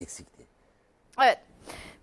eksikti. Evet.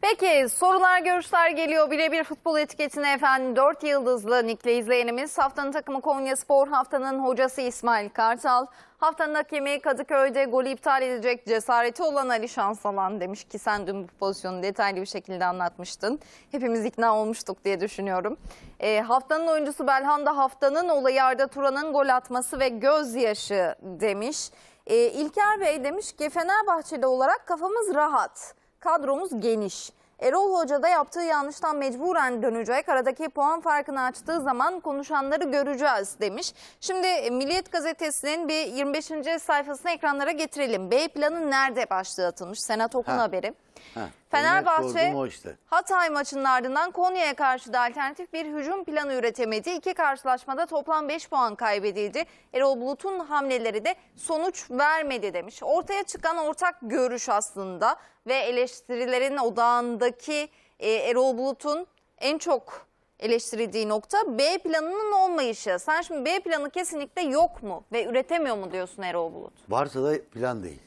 Peki sorular görüşler geliyor. Birebir futbol etiketine efendim 4 yıldızlı Nik'le izleyenimiz. Haftanın takımı Konya Spor, haftanın hocası İsmail Kartal. Haftanın hakemi Kadıköy'de golü iptal edecek cesareti olan Ali Şansalan demiş ki sen dün bu pozisyonu detaylı bir şekilde anlatmıştın. Hepimiz ikna olmuştuk diye düşünüyorum. E, haftanın oyuncusu Belhanda haftanın olayı Arda Turan'ın gol atması ve gözyaşı demiş. E, İlker Bey demiş ki Fenerbahçeli olarak kafamız rahat. Kadromuz geniş. Erol Hoca da yaptığı yanlıştan mecburen dönecek. Aradaki puan farkını açtığı zaman konuşanları göreceğiz demiş. Şimdi Milliyet Gazetesi'nin bir 25. sayfasını ekranlara getirelim. B planı nerede başlığı atılmış? Senat Okun Ha. haberi. Ha, Fenerbahçe o işte. Hatay maçının ardından Konya'ya karşı da alternatif bir hücum planı üretemedi. İki karşılaşmada toplam 5 puan kaybedildi. Erol Bulut'un hamleleri de sonuç vermedi demiş. Ortaya çıkan ortak görüş aslında ve eleştirilerin odağındaki e, Erol Bulut'un en çok eleştirildiği nokta B planının olmayışı. Sen şimdi B planı kesinlikle yok mu ve üretemiyor mu diyorsun Erol Bulut? Varsa da plan değil.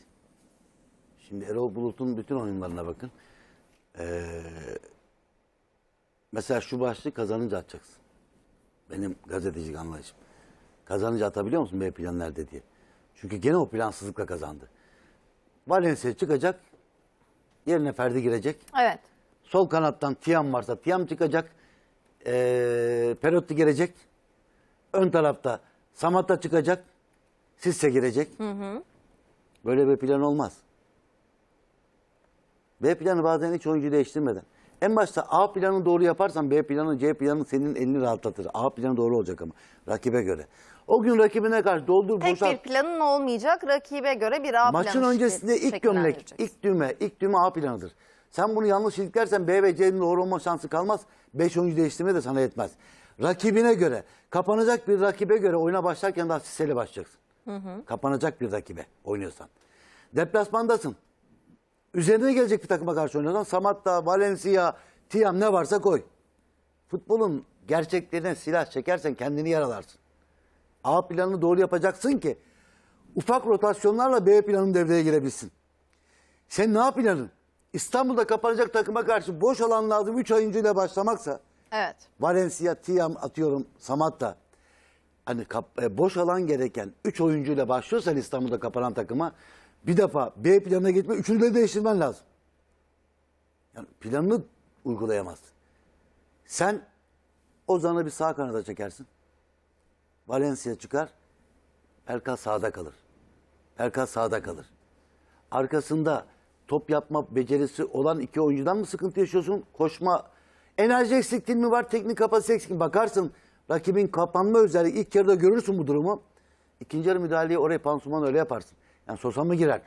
Şimdi Erol Bulut'un bütün oyunlarına bakın. Ee, mesela şu başlığı kazanınca atacaksın. Benim gazetecilik anlayışım. Kazanınca atabiliyor musun B plan nerede diye. Çünkü gene o plansızlıkla kazandı. Valencia çıkacak. Yerine Ferdi girecek. Evet. Sol kanattan Tiam varsa Tiam çıkacak. Ee, Perotti girecek. Ön tarafta Samatta çıkacak. Sisse girecek. Böyle bir plan olmaz. B planı bazen hiç oyuncu değiştirmeden. En başta A planı doğru yaparsan B planı C planı senin elini rahatlatır. A planı doğru olacak ama rakibe göre. O gün rakibine karşı doldur Tek boşalt. bir planın olmayacak rakibe göre bir A planı Maçın öncesinde ilk gömlek, ilk düğme, ilk düğme A planıdır. Sen bunu yanlış iliklersen B ve C'nin doğru olma şansı kalmaz. 5 oyuncu değiştirme de sana yetmez. Rakibine göre, kapanacak bir rakibe göre oyuna başlarken daha siseli başlayacaksın. Kapanacak bir rakibe oynuyorsan. Deplasmandasın. Üzerine gelecek bir takıma karşı oynuyorsan Samatta, Valencia, Tiam ne varsa koy. Futbolun gerçeklerine silah çekersen kendini yaralarsın. A planını doğru yapacaksın ki ufak rotasyonlarla B planın devreye girebilsin. Sen ne planın? İstanbul'da kapanacak takıma karşı boş alan lazım 3 oyuncuyla başlamaksa Evet. Valencia, Tiam atıyorum Samatta. Hani kap- e, boş alan gereken 3 oyuncuyla başlıyorsan İstanbul'da kapanan takıma bir defa B planına gitme, üçünü de değiştirmen lazım. Yani planını uygulayamazsın. Sen Ozan'ı bir sağ kanada çekersin. Valencia çıkar. Pelkas sağda kalır. Pelkas sağda kalır. Arkasında top yapma becerisi olan iki oyuncudan mı sıkıntı yaşıyorsun? Koşma enerji eksikliğin mi var? Teknik kapasite eksikliğin Bakarsın rakibin kapanma özelliği ilk yarıda görürsün bu durumu. İkinci yarı müdahaleyi oraya pansuman öyle yaparsın. Yani Sosa mı girer?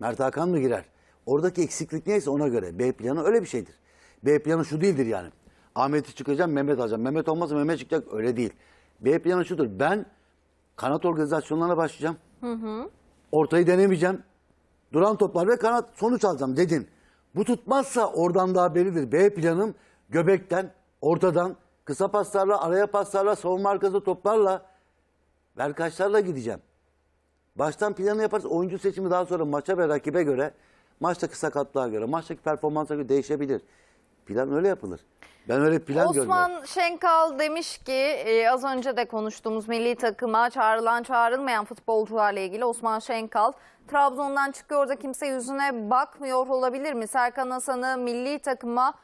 Mert Hakan mı girer? Oradaki eksiklik neyse ona göre. B planı öyle bir şeydir. B planı şu değildir yani. Ahmet'i çıkacağım, Mehmet alacağım. Mehmet olmazsa Mehmet çıkacak. Öyle değil. B planı şudur. Ben kanat organizasyonlarına başlayacağım. Ortayı denemeyeceğim. Duran toplar ve kanat sonuç alacağım dedin. Bu tutmazsa oradan daha bellidir. B planım göbekten, ortadan, kısa paslarla, araya paslarla, savunma arkası toplarla, verkaçlarla gideceğim. Baştan planı yaparız. Oyuncu seçimi daha sonra maça ve rakibe göre, maçtaki sakatlığa göre, maçtaki performansa göre değişebilir. Plan öyle yapılır. Ben öyle plan görmüyorum. Osman Şenkal demiş ki e, az önce de konuştuğumuz milli takıma çağrılan çağrılmayan futbolcularla ilgili Osman Şenkal Trabzon'dan çıkıyor da kimse yüzüne bakmıyor olabilir mi? Serkan Hasan'ı milli takıma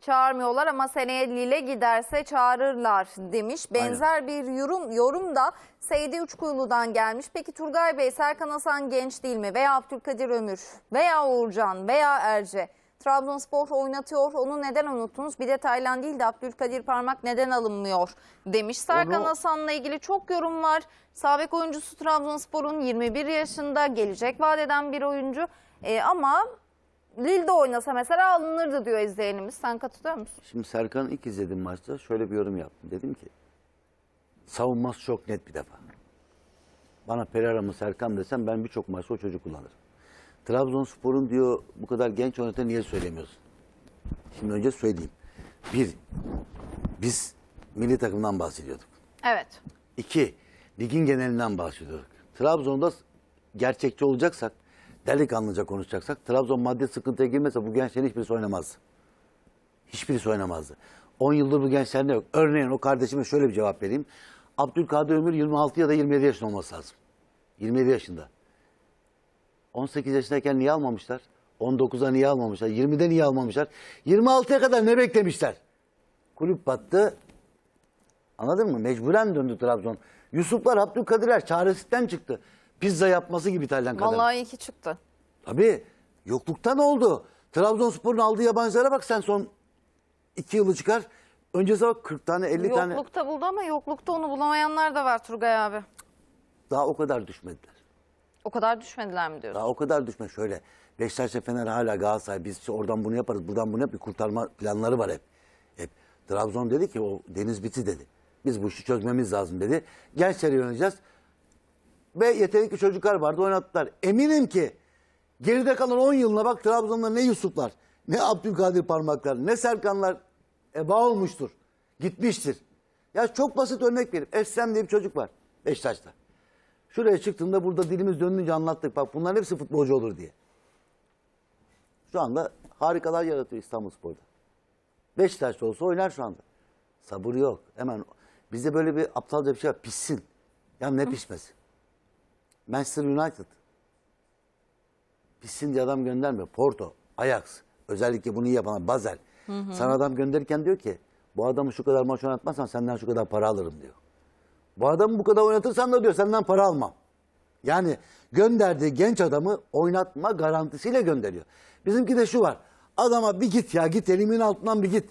çağırmıyorlar ama seneye Lille giderse çağırırlar demiş. Benzer bir yorum yorum da Seydi Üçkuyulu'dan gelmiş. Peki Turgay Bey Serkan Hasan genç değil mi? Veya Abdülkadir Ömür veya Uğurcan veya Erce Trabzonspor oynatıyor. Onu neden unuttunuz? Bir de Taylan değil de Abdülkadir Parmak neden alınmıyor demiş. Serkan Onu- Hasan'la ilgili çok yorum var. Sabek oyuncusu Trabzonspor'un 21 yaşında gelecek vadeden bir oyuncu. Ee, ama Lille'de oynasa mesela alınırdı diyor izleyenimiz. Sen katılıyor musun? Şimdi Serkan'ı ilk izlediğim maçta şöyle bir yorum yaptım. Dedim ki savunması çok net bir defa. Bana Pereira mı Serkan desem ben birçok maçta o çocuk kullanırım. Trabzonspor'un diyor bu kadar genç oynatan niye söylemiyorsun? Şimdi önce söyleyeyim. Bir, biz milli takımdan bahsediyorduk. Evet. İki, ligin genelinden bahsediyorduk. Trabzon'da gerçekçi olacaksak delikanlıca konuşacaksak Trabzon maddi sıkıntıya girmese bu gençlerin hiçbirisi oynamazdı. Hiçbirisi oynamazdı. 10 yıldır bu gençlerde yok. Örneğin o kardeşime şöyle bir cevap vereyim. Abdülkadir Ömür 26 ya da 27 yaşında olması lazım. 27 yaşında. 18 yaşındayken niye almamışlar? 19'a niye almamışlar? 20'de niye almamışlar? 26'ya kadar ne beklemişler? Kulüp battı. Anladın mı? Mecburen döndü Trabzon. Yusuflar, Abdülkadirler çaresizlikten çıktı. Pizza yapması gibi İtalyan kadar. Vallahi iyi ki çıktı. Tabii. Yokluktan oldu. Trabzonspor'un aldığı yabancılara bak sen son iki yılı çıkar. Öncesi bak 40 tane 50 tane Yoklukta buldu ama yoklukta onu bulamayanlar da var Turgay abi. daha o kadar düşmediler. O kadar düşmediler mi diyorsun? Daha o kadar düşme şöyle. Beşiktaş'ta Fener hala Galatasaray biz işte oradan bunu yaparız buradan bunu yap bir kurtarma planları var hep. Hep. Trabzon dedi ki o deniz biti dedi. Biz bu işi çözmemiz lazım dedi. Gençleri yöneteceğiz. Ve yetenekli çocuklar vardı oynattılar. Eminim ki geride kalan 10 yılına bak Trabzon'da ne Yusuflar, ne Abdülkadir Parmaklar, ne Serkanlar eba olmuştur. Gitmiştir. Ya çok basit örnek vereyim. Eslem diye bir çocuk var Beşiktaş'ta. Şuraya çıktığımda burada dilimiz döndüğünce anlattık. Bak bunların hepsi futbolcu olur diye. Şu anda harikalar yaratıyor İstanbulspor'da. Beşiktaş'ta olsa oynar şu anda. Sabır yok. Hemen bizde böyle bir aptalca bir şey var. Pişsin. Ya ne pişmesi? Manchester United. Pişsin diye adam göndermiyor. Porto, Ajax. Özellikle bunu iyi yapan Basel. Sana adam gönderirken diyor ki bu adamı şu kadar maç oynatmazsan senden şu kadar para alırım diyor. Bu adamı bu kadar oynatırsan da diyor senden para almam. Yani gönderdiği genç adamı oynatma garantisiyle gönderiyor. Bizimki de şu var. Adama bir git ya git elimin altından bir git.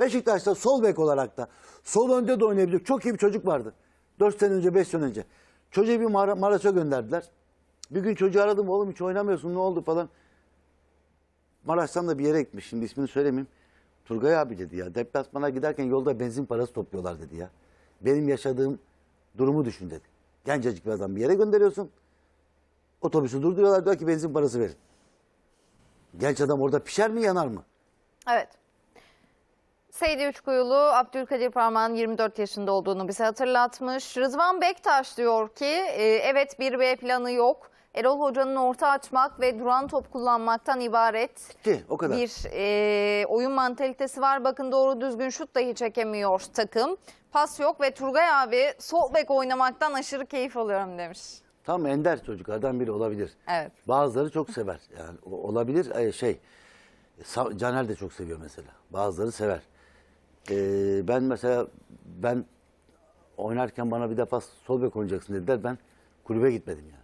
Beşiktaş'ta sol bek olarak da sol önde de oynayabilecek çok iyi bir çocuk vardı. 4 sene önce 5 sene önce. Çocuğu bir Maraş'a gönderdiler. Bir gün çocuğu aradım oğlum hiç oynamıyorsun ne oldu falan. Maraş'tan da bir yere gitmiş şimdi ismini söylemeyeyim. Turgay abi dedi ya deplasmana giderken yolda benzin parası topluyorlar dedi ya. Benim yaşadığım durumu düşün dedi. Gencecik bir adam bir yere gönderiyorsun. Otobüsü durduruyorlar diyor ki benzin parası verin. Genç adam orada pişer mi yanar mı? Evet. Seydi Üçkuyulu Abdülkadir Parmak'ın 24 yaşında olduğunu bize hatırlatmış. Rızvan Bektaş diyor ki e, evet bir B planı yok. Erol Hoca'nın orta açmak ve duran top kullanmaktan ibaret. Ki o kadar. Bir e, oyun mantalitesi var. Bakın doğru düzgün şut dahi çekemiyor takım. Pas yok ve Turgay abi sol bek oynamaktan aşırı keyif alıyorum demiş. Tam ender çocuklardan biri olabilir. Evet. Bazıları çok sever. Yani o- olabilir e, şey. Sa- Caner de çok seviyor mesela. Bazıları sever. Ee, ben mesela ben oynarken bana bir defa sol bek oynayacaksın dediler. Ben kulübe gitmedim yani.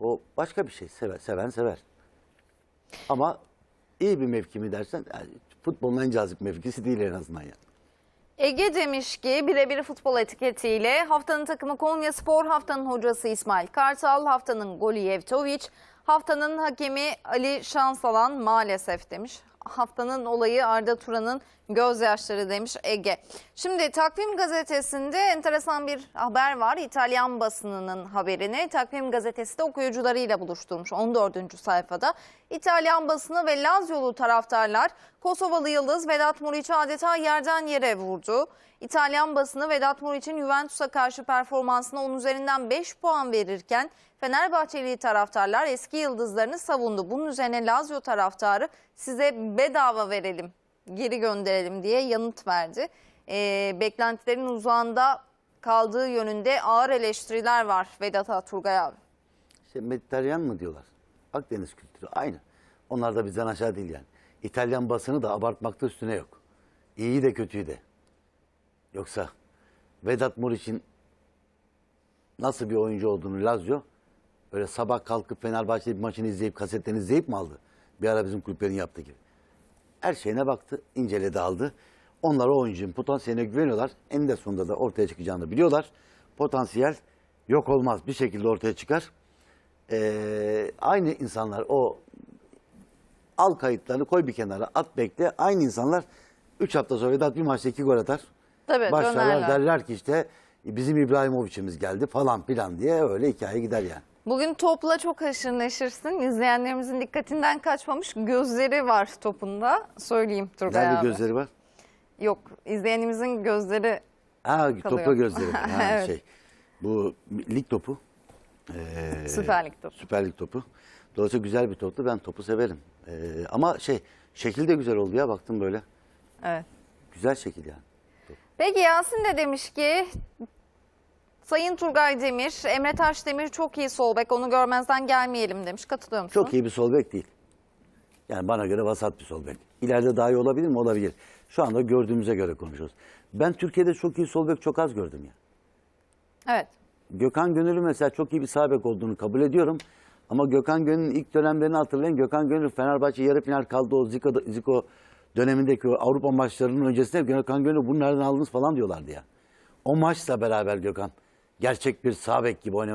O başka bir şey. Sever, seven sever. Ama iyi bir mevki mi dersen yani futbolun en cazip mevkisi değil en azından yani. Ege demiş ki birebir futbol etiketiyle haftanın takımı Konya Spor, haftanın hocası İsmail Kartal, haftanın golü Yevtoviç, haftanın hakemi Ali Şansalan maalesef demiş. Haftanın olayı Arda Turan'ın gözyaşları demiş Ege. Şimdi Takvim Gazetesi'nde enteresan bir haber var. İtalyan basınının haberini Takvim Gazetesi de okuyucularıyla buluşturmuş 14. sayfada. İtalyan basını ve Laziolu taraftarlar Kosovalı Yıldız Vedat Muriç'i adeta yerden yere vurdu. İtalyan basını Vedat Muriç'in Juventus'a karşı performansına 10 üzerinden 5 puan verirken Fenerbahçeli taraftarlar eski yıldızlarını savundu. Bunun üzerine Lazio taraftarı size bedava verelim, geri gönderelim diye yanıt verdi. Ee, beklentilerin uzağında kaldığı yönünde ağır eleştiriler var Vedat Turgay abi. İşte Mediterranean mı diyorlar? Akdeniz kültürü aynı. Onlar da bizden aşağı değil yani. İtalyan basını da abartmakta üstüne yok. İyiyi de kötüyü de. Yoksa Vedat Muriç'in nasıl bir oyuncu olduğunu Lazio böyle sabah kalkıp Fenerbahçe bir maçını izleyip kasetlerini izleyip mi aldı? Bir ara bizim kulüplerin yaptığı gibi. Her şeyine baktı, inceledi aldı. Onlar o oyuncunun potansiyeline güveniyorlar. Eninde sonunda da ortaya çıkacağını biliyorlar. Potansiyel yok olmaz bir şekilde ortaya çıkar. Ee, aynı insanlar o al kayıtlarını koy bir kenara at bekle. Aynı insanlar 3 hafta sonra Vedat bir maçta 2 gol atar. Tabii, Başlarlar dönerler. derler ki işte bizim İbrahimovic'imiz geldi falan filan diye öyle hikaye gider yani. Bugün topla çok haşır neşirsin. İzleyenlerimizin dikkatinden kaçmamış gözleri var topunda. Söyleyeyim Turgay Nerede abi. gözleri var? Yok izleyenimizin gözleri Ha Kalıyor. topa gözleri. Ha, Evet. şey. Bu lig topu. Süper Lig topu. Süper Lig topu. Dolayısıyla güzel bir toptu. Ben topu severim. Ee, ama şey şekil de güzel oldu ya baktım böyle. Evet. Güzel şekil yani. Peki Yasin de demiş ki Sayın Turgay Demir, Emre Taşdemir çok iyi sol bek. Onu görmezden gelmeyelim demiş. Katılıyor musun? Çok iyi bir sol bek değil. Yani bana göre vasat bir sol bek. İleride daha iyi olabilir mi? Olabilir. Şu anda gördüğümüze göre konuşuyoruz. Ben Türkiye'de çok iyi sol bek çok az gördüm ya. Evet. Gökhan Gönül'ü mesela çok iyi bir sağ bek olduğunu kabul ediyorum. Ama Gökhan Gönül'ün ilk dönemlerini hatırlayın. Gökhan Gönül Fenerbahçe yarı final kaldı o Zico, Zico dönemindeki o Avrupa maçlarının öncesinde Gökhan Gönül bunu nereden aldınız falan diyorlardı ya. O maçla beraber Gökhan gerçek bir sağ bek gibi oynamış.